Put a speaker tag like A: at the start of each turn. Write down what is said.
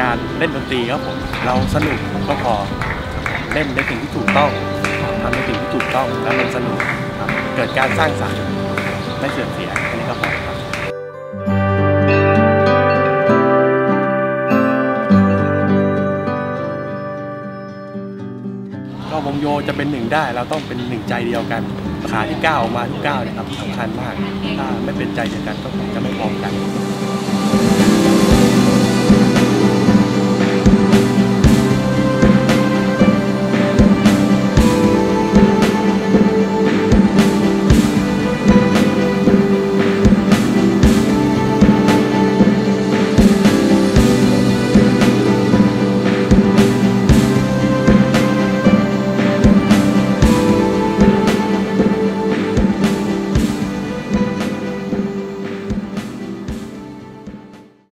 A: การเล่นดนตรีครับผมเราสนุกก็พอเล่นในสิ่งที่ถูกต้องทำในสิ่งที่ถูกต้องแล้วมันสนุกครับเกิดการสร้างสรรค์ไม่เสื่อมเสียอันนี้ก็พอครับก็วงโยจะเป็นหนึ่งได้เราต้องเป็นหนึ่งใจเดียวกันขาที่ก้าวออกมาทุกก้าวเนะครับสำคัญมากถ้าไม่เป็นใจเดียวกันก็คงจะไม่พร้อมกัน